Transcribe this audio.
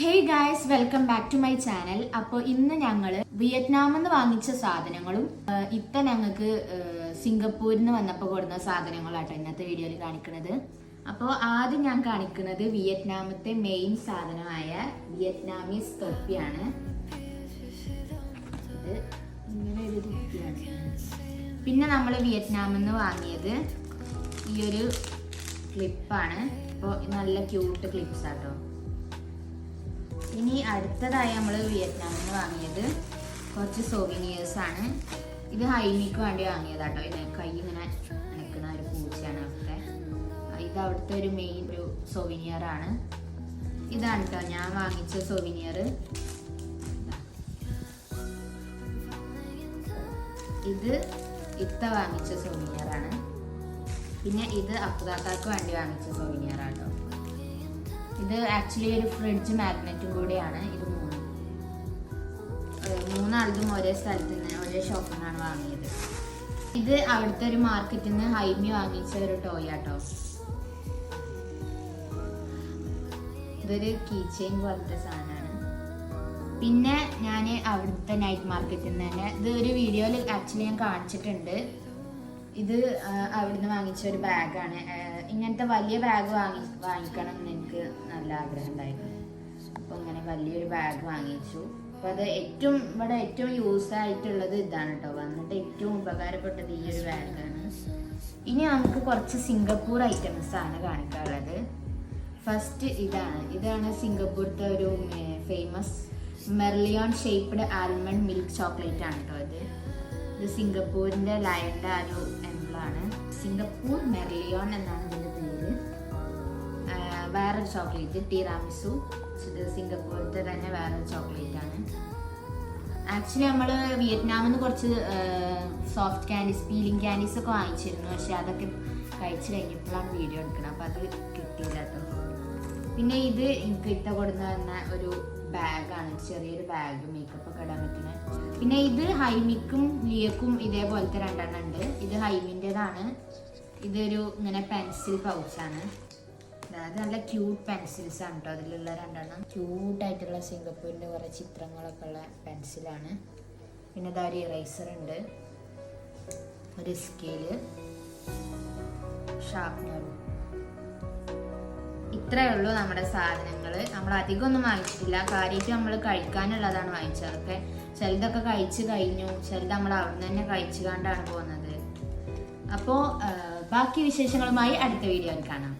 Hey guys welcome back to my channel അപ്പോൾ ഇന്ന് ഞങ്ങൾ വിയറ്റ്നാമിൽ നിന്ന് വാങ്ങിച്ച സാധനങ്ങളും ഇത്ത ഞങ്ങൾക്ക് സിംഗപ്പൂരിൽ നിന്ന് വന്നപ്പോൾ കൊടുന്ന സാധനങ്ങളാട്ടോ ഇന്നത്തെ വീഡിയോയിൽ കാണിക്കുന്നത് അപ്പോൾ ആദ്യം ഞാൻ കാണിക്കുന്നത് വിയറ്റ്നാമത്തെ മെയിൻ സാധനമായ വിയറ്റ്നാമീസ് തൊപ്പിയാണ്. പിന്നെ നമ്മൾ വിയറ്റ്നാമിൽ നിന്ന് വാങ്ങിയത് ഈ ഒരു ക്ലിപ്പാണ് അപ്പോൾ നല്ല ക്യൂട്ട് ക്ലിപ്സ് ആട്ടോ. ഇനി അടുത്തതായി നമ്മൾ വിയറ്റ്നാമിൽ നിന്ന് വാങ്ങിയത് കുറച്ച് സോവിനിയേഴ്സ് ആണ്. ഇത് ഹൈനിക്ക് വേണ്ടി വാങ്ങിയതാട്ടോ. ഇത് കൈ ഇങ്ങനെ നിൽക്കുന്ന ഒരു പൂച്ചയാണ് അവിടുത്തെ. ഇത് അവിടുത്തെ ഒരു മെയിൻ ഒരു സോവിനിയർ ആണ്. ഇതാണ് കേട്ടോ ഞാൻ വാങ്ങിച്ച സോവിനിയർ ഇത് ഇത്ത വാങ്ങിച്ച സോവിനിയർ ആണ്. പിന്നെ ഇത് അപ്പുതാക്കാർക്ക് വേണ്ടി വാങ്ങിച്ച സോവിനിയർ ആട്ടോ ഇത് ആക്ച്വലി ഒരു ഫ്രിഡ്ജ് മാഗ്നറ്റും കൂടിയാണ്. ഇത് മൂന്ന്. മൂന്നാളതും ഒരേ സ്ഥലത്ത് നിന്ന് ഒരേ ഷോപ്പിൽ നിന്നാണ് വാങ്ങിയത്. ഇത് അവിടുത്തെ ഒരു മാർക്കറ്റിൽ നിന്ന് ഹൈമി വാങ്ങിച്ച ഒരു ടോയ് ആട്ടോ. ഇതൊരു കീ ചെയിൻ പോലത്തെ സാധനമാണ്. പിന്നെ ഞാൻ അവിടുത്തെ നൈറ്റ് മാർക്കറ്റിൽ നിന്ന് തന്നെ ഇത് ഒരു വീഡിയോയിൽ ആക്ച്വലി ഞാൻ കാണിച്ചിട്ടുണ്ട്. ഇത് അവിടുന്ന് വാങ്ങിച്ച ഒരു ബാഗാണ്. ഇങ്ങനത്തെ വലിയ ബാഗ് വാങ്ങി വാങ്ങിക്കണം എന്ന് എനിക്ക് നല്ല ആഗ്രഹം ഉണ്ടായിരുന്നു. അപ്പോൾ ഇങ്ങനെ വലിയൊരു ബാഗ് വാങ്ങിച്ചു. അപ്പോൾ അത് ഏറ്റവും ഇവിടെ ഏറ്റവും യൂസ് ആയിട്ടുള്ളത് ഇതാണ് കേട്ടോ വന്നിട്ട് ഏറ്റവും ഉപകാരപ്പെട്ടത് ഈ ഒരു ബാഗാണ്. ഇനി നമുക്ക് കുറച്ച് സിംഗപ്പൂർ ഐറ്റംസ് ആണ് കാണിക്കാനുള്ളത്. ഫസ്റ്റ് ഇതാണ്. ഇതാണ് സിംഗപ്പൂരത്തെ ഒരു famous Merlion shaped almond milk chocolate ആണ് കേട്ടോ ഇത്. ഇത് സിംഗപ്പൂരിന്റെ ലയന്റെ ആ ഒരു എംബ്ലാണ് സിംഗപ്പൂർ മെർലിയോൺ എന്നാണ് ഇതിന്റെ പേര്. വേറൊരു ചോക്ലേറ്റ് ടീറാമിസു ഇത് സിംഗപ്പൂരിന്റെ തന്നെ വേറൊരു ചോക്ലേറ്റ് ആണ് ആക്ച്വലി നമ്മൾ വിയറ്റ്നാമിൽ നിന്ന് കുറച്ച് സോഫ്റ്റ് ക്യാൻഡീസ് പീലിംഗ് ക്യാൻഡീസ് ഒക്കെ വാങ്ങിച്ചിരുന്നു. പക്ഷെ അതൊക്കെ കഴിച്ചു കഴിഞ്ഞപ്പോഴാണ് വീഡിയോ എടുക്കണം അപ്പം അത് കിട്ടിയില്ല പിന്നെ ഇത് എനിക്ക് ഇത്ത കൊടുന്ന ഒരു ബാഗാണ് ചെറിയൊരു ബാഗ് മേക്കപ്പ് ഒക്കെ ഇടാൻ പറ്റുന്ന പിന്നെ ഇത് ഹൈമിക്കും ലിയക്കും ഇതേപോലത്തെ രണ്ടെണ്ണം ഉണ്ട്. ഇത് ഹൈമിന്റെതാണ്. ഇതൊരു ഇങ്ങനെ പെൻസിൽ പൗച്ചാണ്. അതായത് നല്ല ക്യൂട്ട് പെൻസിൽസ് ആണ് കേട്ടോ അതിലുള്ള രണ്ടെണ്ണം. ക്യൂട്ടായിട്ടുള്ള സിംഗപ്പൂരിന്റെ കുറേ ചിത്രങ്ങളൊക്കെ ഉള്ള പെൻസിലാണ്. പിന്നെ ഇതാ ഒരു ഇറേസർ ഉണ്ട്. ഒരു സ്കെയിൽ ഷാർപ്നറും ഇത്രയേ ഉള്ളൂ നമ്മുടെ സാധനങ്ങൾ നമ്മൾ അധികം ഒന്നും വാങ്ങിച്ചിട്ടില്ല. കാര്യമായിട്ട് നമ്മൾ കഴിക്കാനുള്ളതാണ് വാങ്ങിച്ചത്. അതൊക്കെ ചിലതൊക്കെ കഴിച്ച് കഴിഞ്ഞു. ചിലത് നമ്മൾ അവിടെ തന്നെ കഴിച്ചു കണ്ടാണ് പോകുന്നത്. അപ്പോൾ ബാക്കി വിശേഷങ്ങളുമായി അടുത്ത വീഡിയോയിൽ കാണാം.